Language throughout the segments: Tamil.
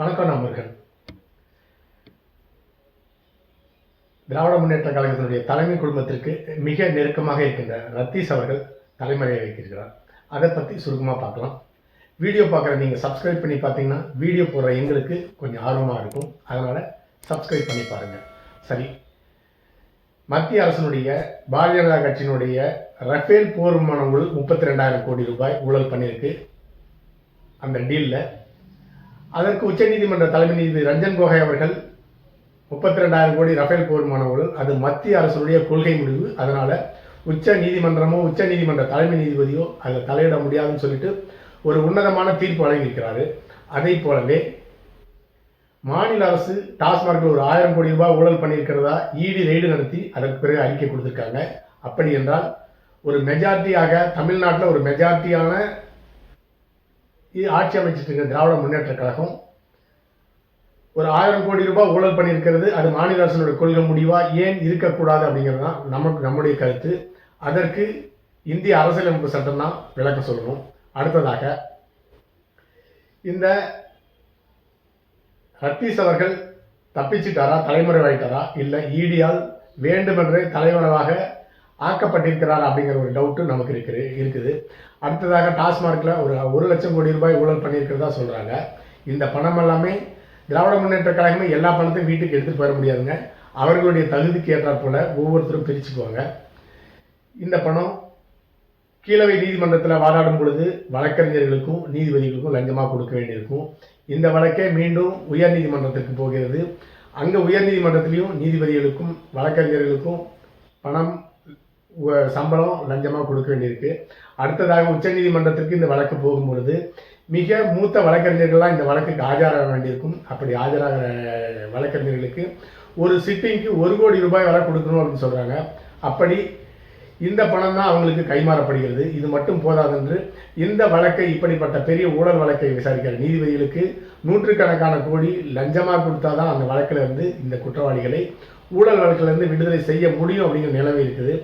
வணக்கம் நண்பர்கள். திராவிட முன்னேற்ற கழகத்தினுடைய தலைமை குடும்பத்திற்கு மிக நெருக்கமாக இருக்கின்ற ரத்தீஷ் அவர்கள் தலைமறையை வைத்திருக்கிறார் அதை பற்றி சுருக்கமாக பார்க்கலாம். வீடியோ பார்க்குற நீங்கள் சப்ஸ்கிரைப் பண்ணி பார்த்தீங்கன்னா வீடியோ போடுற எங்களுக்கு கொஞ்சம் ஆர்வமாக இருக்கும். அதனால் சப்ஸ்கிரைப் பண்ணி பாருங்கள் சரி. மத்திய அரசினுடைய பாரதிய ஜனதா கட்சியினுடைய ரஃபேல் போர் விமான ஊழல் முப்பத்தி ரெண்டாயிரம் கோடி ரூபாய் ஊழல் பண்ணியிருக்கு. அந்த டீலில் அதற்கு உச்சநீதிமன்ற தலைமை நீதிபதி ரஞ்சன் கோகோய் அவர்கள் முப்பத்தி ரெண்டாயிரம் கோடி ரஃபேல் போர் அது மத்திய அரசுடைய கொள்கை முடிவு. அதனால உச்ச நீதிமன்றமோ உச்ச நீதிமன்ற தலைமை நீதிபதியோ அதில் தலையிட முடியாதுன்னு சொல்லிட்டு ஒரு உன்னதமான தீர்ப்பு வழங்கியிருக்கிறாரு. அதை போலவே மாநில அரசு டாஸ்மார்க்கில் ஒரு ஆயிரம் கோடி ரூபாய் ஊழல் பண்ணியிருக்கிறதா இடி ரெய்டு நடத்தி அதற்கு பிறகு அறிக்கை கொடுத்துருக்காங்க. அப்படி என்றால் ஒரு மெஜாரிட்டியாக தமிழ்நாட்டில் ஒரு மெஜாரிட்டியான ஆட்சி அமைச்சிட்டு இருக்கிற திராவிட முன்னேற்ற கழகம். ஒரு ஆயிரம் கோடி ரூபாய் ஊழல் பண்ணியிருக்கிறது. அது மாநில அரசனுடைய கொள்கை முடிவா? ஏன் இருக்கக்கூடாது அப்படிங்கிறது தான் நமக்கு நம்முடைய கருத்து. அதற்கு இந்திய அரசியலமைப்பு சட்டம் தான் விளக்க சொல்லணும். அடுத்ததாக இந்த ஹத்தீஸ் அவர்கள் தப்பிச்சிட்டாரா? தலைமறைவாயிட்டாரா இல்லை. ஈடியால் வேண்டுமென்றே தலைமறைவாக ஆக்கப்பட்டிருக்கிறார் அப்படிங்கிற ஒரு டவுட்டு நமக்கு இருக்குது இருக்குது. அடுத்ததாக டாஸ்மார்க்கில் ஒரு ஒரு லட்சம் கோடி ரூபாய் ஊழல் பண்ணியிருக்கிறதா சொல்கிறாங்க இந்த பணம் எல்லாமே திராவிட முன்னேற்ற கழகமே எல்லா பணத்தையும் வீட்டுக்கு எடுத்துகிட்டு போயிட முடியாதுங்க. அவர்களுடைய தகுதிக்கு ஏற்றாற் போல ஒவ்வொருத்தரும் பிரிச்சுக்குவாங்க. இந்த பணம் கீழவை நீதிமன்றத்தில் வாதாடும் பொழுது வழக்கறிஞர்களுக்கும் நீதிபதிகளுக்கும் லஞ்சமாக கொடுக்க வேண்டியிருக்கும். இந்த வழக்கே மீண்டும் உயர் நீதிமன்றத்திற்கு போகிறது. அங்கே உயர் நீதிமன்றத்திலையும் நீதிபதிகளுக்கும் வழக்கறிஞர்களுக்கும் பணம் சம்பளம் லஞ்சமாக கொடுக்க வேண்டியிருக்கு. அடுத்ததாக உச்சநீதிமன்றத்திற்கு இந்த வழக்கு போகும்பொழுது மிக மூத்த வழக்கறிஞர்கள்லாம் இந்த வழக்குக்கு ஆஜராக வேண்டியிருக்கும். அப்படி ஆஜராகிற வழக்கறிஞர்களுக்கு ஒரு சிட்டிங்க்கு ஒரு கோடி ரூபாய் வரை கொடுக்கணும் அப்படின்னு சொல்கிறாங்க அப்படி இந்த பணம் தான் அவங்களுக்கு கைமாறப்படுகிறது. இது மட்டும் போதாதென்று இந்த வழக்கை இப்படிப்பட்ட பெரிய ஊழல் வழக்கை விசாரிக்கிற நீதிபதிகளுக்கு நூற்றுக்கணக்கான கோடி லஞ்சமாக கொடுத்தாதான் அந்த வழக்கில் இருந்து இந்த குற்றவாளிகளை ஊழல் வழக்கிலிருந்து விடுதலை செய்ய முடியும் அப்படிங்கிற நிலைமை இருக்குது.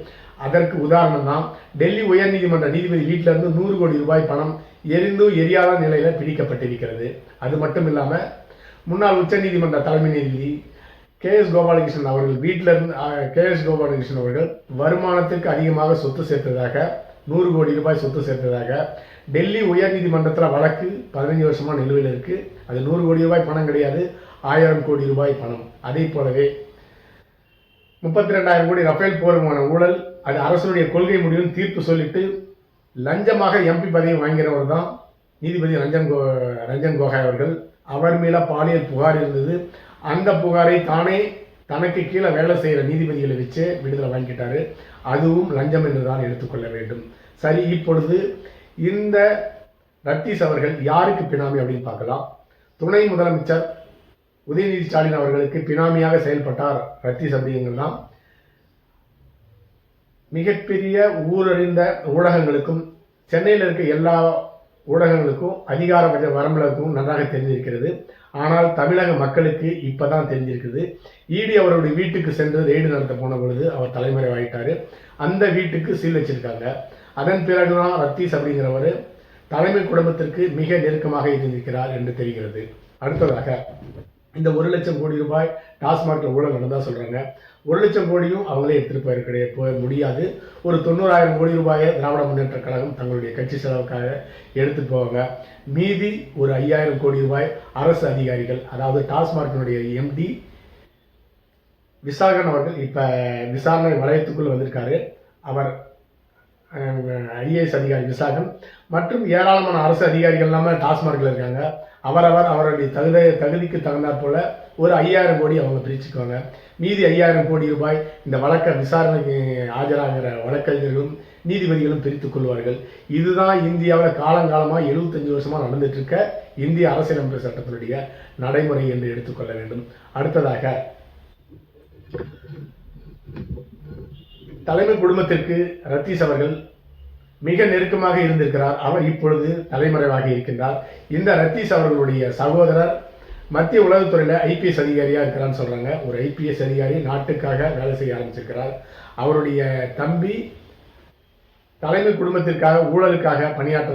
அதற்கு உதாரணம் தான் டெல்லி உயர்நீதிமன்ற நீதிபதி வீட்டிலிருந்து நூறு கோடி ரூபாய் பணம் எரிந்தும் எரியாத நிலையில் பிடிக்கப்பட்டிருக்கிறது. அது மட்டும் இல்லாமல் முன்னாள் உச்சநீதிமன்ற தலைமை நீதிபதி கே எஸ் கோபாலகிருஷ்ணன் அவர்கள் வீட்டிலிருந்து கே எஸ் கோபாலகிருஷ்ணன் அவர்கள் வருமானத்திற்கு அதிகமாக சொத்து சேர்த்ததாக நூறு கோடி ரூபாய் சொத்து சேர்த்ததாக டெல்லி உயர்நீதிமன்றத்தில் வழக்கு பதினஞ்சு வருஷமா நிலுவையில் இருக்குது அது நூறு கோடி ரூபாய் பணம் கிடையாது ஆயிரம் கோடி ரூபாய் பணம். அதே போலவே முப்பத்தி ரெண்டாயிரம் கோடி ரஃபேல் போர் ஊழல் அது அரசனுடைய கொள்கை முடிவுன்னு தீர்ப்பு சொல்லிட்டு லஞ்சமாக எம்பி பதவி வாங்கிறவர் தான் நீதிபதி ரஞ்சன் கோ ரஞ்சன் கோகாய் அவர்கள். அவர் மேல பாலியல் புகார் இருந்தது. அந்த புகாரை தானே தனக்கு கீழே வேலை செய்கிற நீதிபதிகளை வச்சு விடுதலை வாங்கிட்டாரு. அதுவும் லஞ்சம் என்று தான் எடுத்துக்கொள்ள வேண்டும். சரி இப்பொழுது இந்த ரத்தீஷ் அவர்கள் யாருக்கு பினாமி அப்படின்னு பார்க்கலாம். துணை முதலமைச்சர் உதயநிதி ஸ்டாலின் அவர்களுக்கு பினாமியாக செயல்பட்டார் ரத்தீஷ் அப்படிங்கிறதுலாம் மிகப்பெரிய ஊரறிந்த ஊடகங்களுக்கும் சென்னையில் இருக்க எல்லா ஊடகங்களுக்கும் அதிகார வரம்புகளுக்கும் நன்றாக தெரிஞ்சிருக்கிறது. ஆனால் தமிழக மக்களுக்கு இப்போ தான் தெரிஞ்சிருக்குது ஈடி அவருடைய வீட்டுக்கு சென்று ரெய்டு நடத்த போன பொழுது அவர் தலைமறைவாயிட்டாரு அந்த வீட்டுக்கு சீல் வச்சிருக்காங்க. அதன் பிறகுதான் ரத்தீஷ் அப்படிங்கிறவர் தலைமை குடும்பத்திற்கு மிக நெருக்கமாக இருந்திருக்கிறார் என்று தெரிகிறது. அடுத்ததாக இந்த ஒரு லட்சம் கோடி ரூபாய் டாஸ்மார்க்ல ஊழல் நடந்தா சொல்கிறாங்க ஒரு லட்சம் கோடியும் அவங்களே எடுத்துகிட்டு போயிருக்க போக முடியாது. ஒரு தொண்ணூறாயிரம் கோடி ரூபாயை திராவிட முன்னேற்ற கழகம் தங்களுடைய கட்சி செலவுக்காக எடுத்துகிட்டு போவாங்க. மீதி ஒரு ஐயாயிரம் கோடி ரூபாய் அரசு அதிகாரிகள் அதாவது டாஸ்மார்க்கினுடைய எம்டி விசாகன் அவர்கள் இப்போ விசாரணை வளையத்துக்குள் வந்திருக்காரு. அவர் ஐஏஎஸ் அதிகாரி விசாகன் மற்றும் ஏராளமான அரசு அதிகாரிகள் எல்லாமே டாஸ்மார்க்கில் இருக்காங்க. அவரவர் அவருடைய தகுதி தகுதிக்கு தகுந்தாற் போல ஒரு ஐயாயிரம் கோடி அவங்க பிரிச்சுக்குவாங்க. மீதி ஐயாயிரம் கோடி ரூபாய் இந்த வழக்க விசாரணைக்கு ஆஜராகிற வழக்கறிஞர்களும் நீதிபதிகளும் பிரித்துக் கொள்வார்கள். இதுதான் இந்தியாவில் காலங்காலமாக எழுபத்தஞ்சு வருஷமாக நடந்துட்டு இருக்க இந்திய அரசியலமைப்பு சட்டத்தினுடைய நடைமுறை என்று எடுத்துக்கொள்ள வேண்டும். அடுத்ததாக தலைமை குடும்பத்திற்கு ரத்தீஷ் அவர்கள் மிக நெருக்கமாக இருந்திருக்கிறார். அவர் இப்பொழுது தலைமறைவாக இருக்கின்றார். இந்த ரத்தீஷ் அவர்களுடைய சகோதரர் மத்திய உளவுத்துறையில் ஐபிஎஸ் அதிகாரியாக இருக்கிறான்னு சொல்கிறாங்க ஒரு ஐபிஎஸ் அதிகாரி நாட்டுக்காக வேலை செய்ய ஆரம்பிச்சிருக்கிறார். அவருடைய தம்பி தலைமை குடும்பத்திற்காக ஊழலுக்காக பணியாற்ற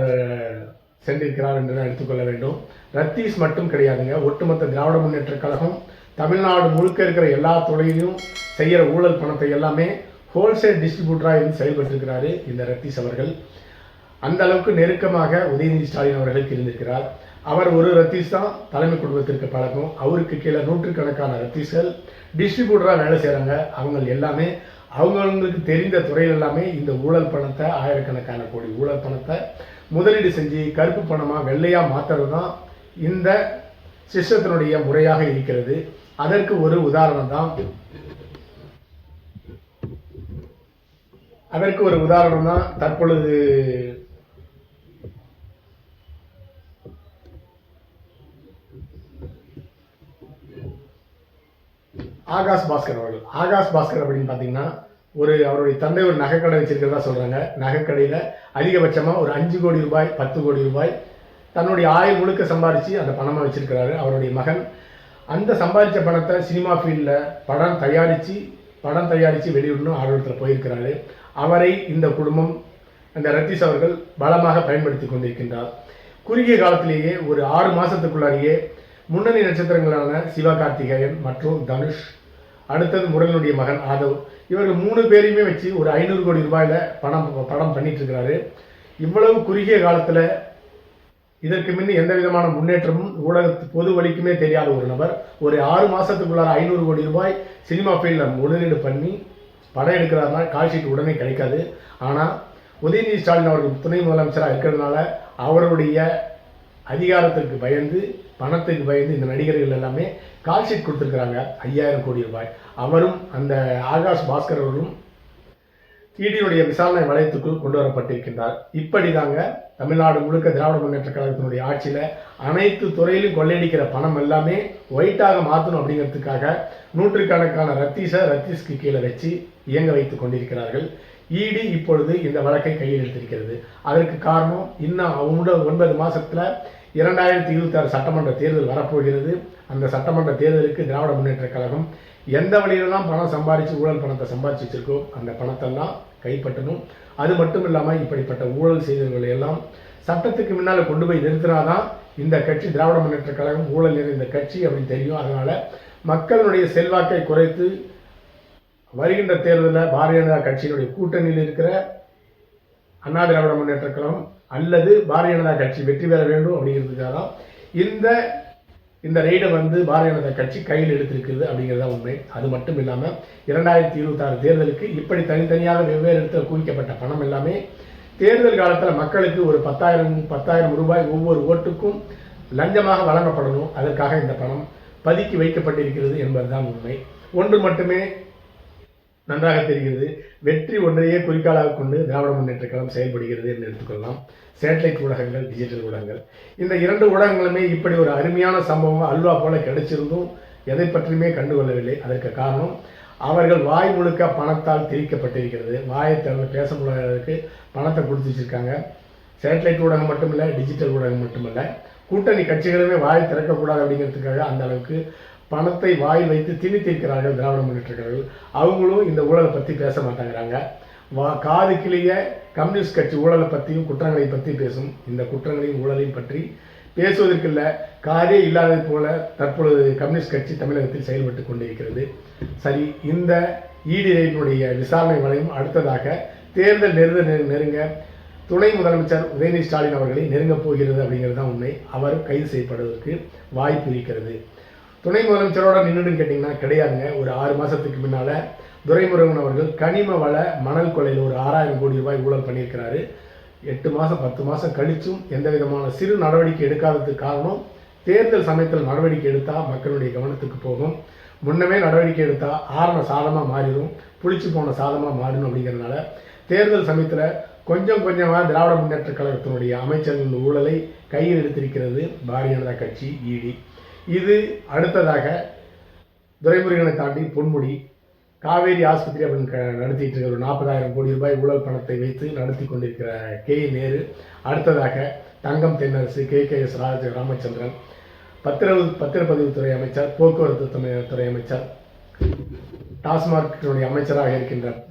சென்றிருக்கிறார் என்று தான் எடுத்துக்கொள்ள வேண்டும். ரத்தீஸ் மட்டும் கிடையாதுங்க. ஒட்டுமொத்த திராவிட முன்னேற்ற கழகம் தமிழ்நாடு முழுக்க இருக்கிற எல்லா துறையிலும் செய்கிற ஊழல் பணத்தை எல்லாமே ஹோல்சேல் டிஸ்ட்ரிபியூட்டராக இருந்து செயல்பட்டிருக்கிறாரு இந்த ரத்தீஸ் அவர்கள். அந்த அளவுக்கு நெருக்கமாக உதயநிதி ஸ்டாலின் அவர்களுக்கு இருந்திருக்கிறார். அவர் ஒரு ரத்தீஸ் தான் தலைமை குடும்பத்திற்கு பழக்கம். அவருக்கு கீழே நூற்றுக்கணக்கான ரத்தீஸ்கள் டிஸ்ட்ரிபியூட்டராக வேலை செய்கிறாங்க அவங்க எல்லாமே அவங்கவுங்களுக்கு தெரிந்த துறையில் எல்லாமே இந்த ஊழல் பணத்தை ஆயிரக்கணக்கான கோடி ஊழல் பணத்தை முதலீடு செஞ்சு கருப்பு பணமாக வெள்ளையாக மாற்றுறது தான் இந்த சிஸ்டத்தினுடைய முறையாக இருக்கிறது. அதற்கு ஒரு உதாரணம் தான் அதற்கு ஒரு உதாரணம் தான் தற்பொழுது ஆகாஷ் பாஸ்கர் அவர்கள். ஆகாஷ் பாஸ்கர் அப்படின்னு பார்த்தீங்கன்னா ஒரு அவருடைய தந்தை ஒரு நகைக்கடை வச்சிருக்கிறதா சொல்றாங்க. நகைக்கடையில் அதிகபட்சமாக ஒரு அஞ்சு கோடி ரூபாய் பத்து கோடி ரூபாய் தன்னுடைய ஆயுள் முழுக்க சம்பாதிச்சு அந்த பணமாக வச்சிருக்கிறாரு அவருடைய மகன். அந்த சம்பாதிச்ச பணத்தை சினிமா ஃபீல்டில் படம் தயாரித்து படம் தயாரித்து வெளியிடணும் ஆர்வத்தில் போயிருக்கிறாரு. அவரை இந்த குடும்பம் அந்த ரத்தீஷ் அவர்கள் பலமாக பயன்படுத்தி கொண்டிருக்கின்றார். குறுகிய காலத்திலேயே ஒரு ஆறு மாதத்துக்குள்ளாரியே முன்னணி நட்சத்திரங்களான சிவகார்த்திகேயன் மற்றும் தனுஷ் அடுத்தது முரளினுடைய மகன் ஆதவ் இவர்கள் மூணு பேரையுமே வச்சு ஒரு ஐநூறு கோடி ரூபாயில பணம் படம் பண்ணிட்டு இருக்கிறாரு இவ்வளவு குறுகிய காலத்தில் இதற்கு முன்னே எந்த விதமான முன்னேற்றமும் ஊடகத்து பொது வழிக்குமே தெரியாத ஒரு நபர் ஒரு ஆறு மாதத்துக்குள்ளார ஐநூறு கோடி ரூபாய் சினிமா ஃபீல்டில் முதலீடு பண்ணி படம் எடுக்கிறாருனா கால் ஷீட் உடனே கிடைக்காது. ஆனால் உதயநிதி ஸ்டாலின் அவர்கள் துணை முதலமைச்சராக இருக்கிறதுனால அவருடைய அதிகாரத்திற்கு பயந்து பணத்துக்கு பயந்து இந்த நடிகர்கள் எல்லாமே கால்ஷீட் கொடுத்துருக்குறாங்க. ஐயாயிரம் கோடி ரூபாய். அவரும் அந்த ஆகாஷ் பாஸ்கர் அவர்களும் இடியுடைய விசாரணை வளையத்துக்குள் கொண்டு வரப்பட்டிருக்கின்றார் இப்படிதாங்க தமிழ்நாடு முழுக்க திராவிட முன்னேற்ற கழகத்தினுடைய ஆட்சியில் அனைத்து துறையிலும் கொள்ளையடிக்கிற பணம் எல்லாமே ஒயிட்டாக மாற்றணும் அப்படிங்கிறதுக்காக நூற்றுக்கணக்கான ரத்தீஸை ரத்தீஸ்க்கு கீழே வச்சு இயங்க வைத்துக் கொண்டிருக்கிறார்கள். இடி இப்பொழுது இந்த வழக்கை கையில் எடுத்திருக்கிறது. அதற்கு காரணம் இன்னும் அவங்க ஒன்பது மாதத்தில் இரண்டாயிரத்தி இருபத்தி ஆறு சட்டமன்ற தேர்தல் வரப்போகிறது. அந்த சட்டமன்ற தேர்தலுக்கு திராவிட முன்னேற்ற கழகம் எந்த வழியிலலாம் பணம் சம்பாதிச்சு ஊழல் பணத்தை சம்பாதிச்சு வச்சிருக்கோ அந்த பணத்தெல்லாம் கைப்பற்றணும். அது மட்டும் இல்லாமல் இப்படிப்பட்ட ஊழல் செய்தவர்களை எல்லாம் சட்டத்துக்கு முன்னால் கொண்டு போய் நிறுத்தினாதான் இந்த கட்சி திராவிட முன்னேற்ற கழகம் ஊழல் நிறைந்த கட்சி அப்படின்னு தெரியும். அதனால் மக்களுடைய செல்வாக்கை குறைத்து வருகின்ற தேர்தலில் பாரதிய ஜனதா கட்சியினுடைய கூட்டணியில் இருக்கிற அண்ணா திராவிட முன்னேற்ற கழகம் அல்லது பாரதிய ஜனதா கட்சி வெற்றி பெற வேண்டும் அப்படிங்கிறதுக்காக தான் இந்த இந்த ரெய்டை வந்து பாரதிய ஜனதா கட்சி கையில் எடுத்திருக்கிறது அப்படிங்கிறது தான் உண்மை. அது மட்டும் இல்லாமல் இரண்டாயிரத்தி இருபத்தாறு தேர்தலுக்கு இப்படி தனித்தனியாக வெவ்வேறு இடத்துல குவிக்கப்பட்ட பணம் எல்லாமே தேர்தல் காலத்தில் மக்களுக்கு ஒரு பத்தாயிரம் பத்தாயிரம் ரூபாய் ஒவ்வொரு ஓட்டுக்கும் லஞ்சமாக வழங்கப்படணும். அதற்காக இந்த பணம் பதுக்கி வைக்கப்பட்டிருக்கிறது என்பதுதான் உண்மை. ஒன்று மட்டுமே நன்றாக தெரிகிறது. வெற்றி ஒன்றையே குறிக்காலாக கொண்டு திராவிட முன்னேற்ற கழகம் செயல்படுகிறது என்று எடுத்துக்கொள்ளலாம். சேட்டலைட் ஊடகங்கள் டிஜிட்டல் ஊடகங்கள். இந்த இரண்டு ஊடகங்களுமே இப்படி ஒரு அருமையான சம்பவம் அல்வா போல கிடைச்சிருந்தும் எதை பற்றியுமே கண்டுகொள்ளவில்லை. அதற்கு காரணம் அவர்கள் வாய் முழுக்க பணத்தால் திரிக்கப்பட்டிருக்கிறது. வாயை திறந்து பேச முடியாததுக்கு பணத்தை கொடுத்து வச்சுருக்காங்க. சேட்டலைட் ஊடகம் மட்டுமில்லை டிஜிட்டல் ஊடகம் மட்டுமில்லை. கூட்டணி கட்சிகளுமே வாய் திறக்கக்கூடாது அப்படிங்கிறதுக்காக அந்த அளவுக்கு பணத்தை வாயில் வைத்து திணித்திருக்கிறார்கள் திராவிட முன்னேற்ற கழகம் அவங்களும் இந்த ஊழலை பற்றி பேச மாட்டேங்கிறாங்க. வா காது கம்யூனிஸ்ட் கட்சி ஊழலை பற்றியும் குற்றங்களை பற்றி பேசும். இந்த குற்றங்களையும் ஊழலையும் பற்றி பேசுவதற்கில்ல காதே இல்லாதது போல தற்பொழுது கம்யூனிஸ்ட் கட்சி தமிழகத்தில் செயல்பட்டு கொண்டிருக்கிறது. சரி இந்த இடி விசாரணை வளையும் அடுத்ததாக தேர்தல் நெருங்க நெரு- நெருங்க துணை முதலமைச்சர் உதயநிதி ஸ்டாலின் அவர்களை நெருங்கப் போகிறது அப்படிங்கிறது தான் உண்மை. அவர் கைது செய்யப்படுவதற்கு வாய்ப்பு இருக்கிறது. துணை முதலமைச்சரோட நின்றுன்னு கேட்டிங்கன்னா கிடையாதுங்க. ஒரு ஆறு மாதத்துக்கு முன்னால் துரைமுருகன் அவர்கள் கனிம வள மணல் கொலையில் ஒரு ஆறாயிரம் கோடி ரூபாய் ஊழல் பண்ணியிருக்கிறாரு. எட்டு மாதம் பத்து மாதம் கழிச்சும் எந்த விதமான சிறு நடவடிக்கை எடுக்காததுக்கு காரணம் தேர்தல் சமயத்தில் நடவடிக்கை எடுத்தால் மக்களுடைய கவனத்துக்கு போகும். முன்னமே நடவடிக்கை எடுத்தால் ஆரண சாதமாக மாறிடும் புளிச்சு போன சாதமாக மாறிடும் அப்படிங்கிறதுனால தேர்தல் சமயத்தில் கொஞ்சம் கொஞ்சமாக திராவிட முன்னேற்ற கழகத்தினுடைய அமைச்சர்களின் ஊழலை கையில் எடுத்திருக்கிறது பாரதிய ஜனதா கட்சி இடி. இது அடுத்ததாக துரைமுருகனை தாண்டி பொன்முடி காவேரி ஆஸ்பத்திரி அப்படின்னு க- நடத்திட்டு இருக்கிற ஒரு நாற்பதாயிரம் கோடி ரூபாய் ஊழல் பணத்தை வைத்து நடத்தி கொண்டிருக்கிற கே. நேரு அடுத்ததாக Thangam Thennarasu K. K. S. Raja Ramachandran பத்திரவு பத்திரப்பதிவுத்துறை அமைச்சர் போக்குவரத்து துறை- துறை அமைச்சர் டாஸ்மார்க்கினுடைய அமைச்சராக இருக்கின்ற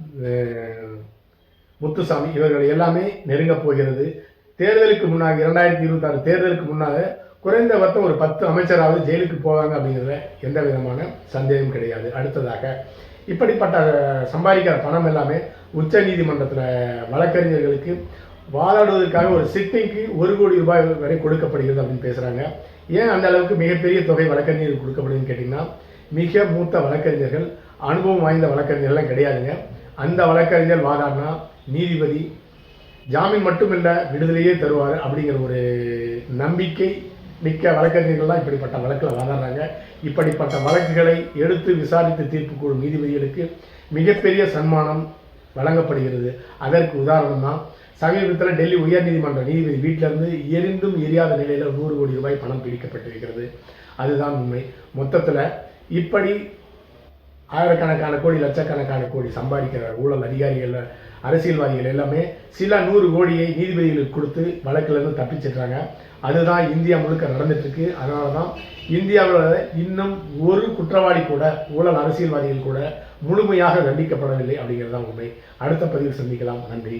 முத்துசாமி இவர்கள் எல்லாமே நெருங்கப் போகிறது. தேர்தலுக்கு முன்னாக இரண்டாயிரத்தி இருபத்தாறு தேர்தலுக்கு முன்னாக குறைந்தபட்சம் ஒரு பத்து அமைச்சராவது ஜெயிலுக்கு போவாங்க அப்படிங்கிறதுல எந்த விதமான சந்தேகம் கிடையாது. அடுத்ததாக இப்படிப்பட்ட சம்பாதிக்கிற பணம் எல்லாமே உச்ச நீதிமன்றத்தில் வழக்கறிஞர்களுக்கு வாழாடுவதற்காக ஒரு சிட்டிங்க்கு ஒரு கோடி ரூபாய் வரை கொடுக்கப்படுகிறது அப்படின்னு பேசுகிறாங்க ஏன் அந்த அளவுக்கு மிகப்பெரிய தொகை வழக்கறிஞர்கள் கொடுக்கப்படுதுன்னு கேட்டிங்கன்னா மிக மூத்த வழக்கறிஞர்கள் அனுபவம் வாய்ந்த வழக்கறிஞர்லாம் கிடையாதுங்க. அந்த வழக்கறிஞர் வாதாடினா நீதிபதி ஜாமீன் மட்டுமில்லை விடுதலையே தருவார் அப்படிங்கிற ஒரு நம்பிக்கை மிக்க வழக்கறிஞர்கள்லாம் இப்படிப்பட்ட வழக்கில் வாதாடுறாங்க இப்படிப்பட்ட வழக்குகளை எடுத்து விசாரித்து தீர்ப்பு கூறும் நீதிபதிகளுக்கு மிகப்பெரிய சன்மானம் வழங்கப்படுகிறது. அதற்கு உதாரணம் தான் சமீபத்தில் டெல்லி உயர்நீதிமன்ற நீதிபதி வீட்டிலிருந்து எரிந்தும் எரியாத நிலையில் நூறு கோடி ரூபாய் பணம் பிடிக்கப்பட்டிருக்கிறது. அதுதான் உண்மை. மொத்தத்தில் இப்படி ஆயிரக்கணக்கான கோடி லட்சக்கணக்கான கோடி சம்பாதிக்கிற ஊழல் அதிகாரிகள் அரசியல்வாதிகள் எல்லாமே சில நூறு கோடியை நீதிபதிகளுக்கு கொடுத்து வழக்கிலிருந்து தப்பிச்சிடுறாங்க. அதுதான் இந்தியா முழுக்க நடந்துட்டுருக்கு. அதனால தான் இந்தியாவில் இன்னும் ஒரு குற்றவாளி கூட ஊழல் அரசியல்வாதிகள் கூட முழுமையாக தண்டிக்கப்படவில்லை அப்படிங்கிறது தான் உண்மை. அடுத்த பதிவில் சந்திக்கலாம். நன்றி.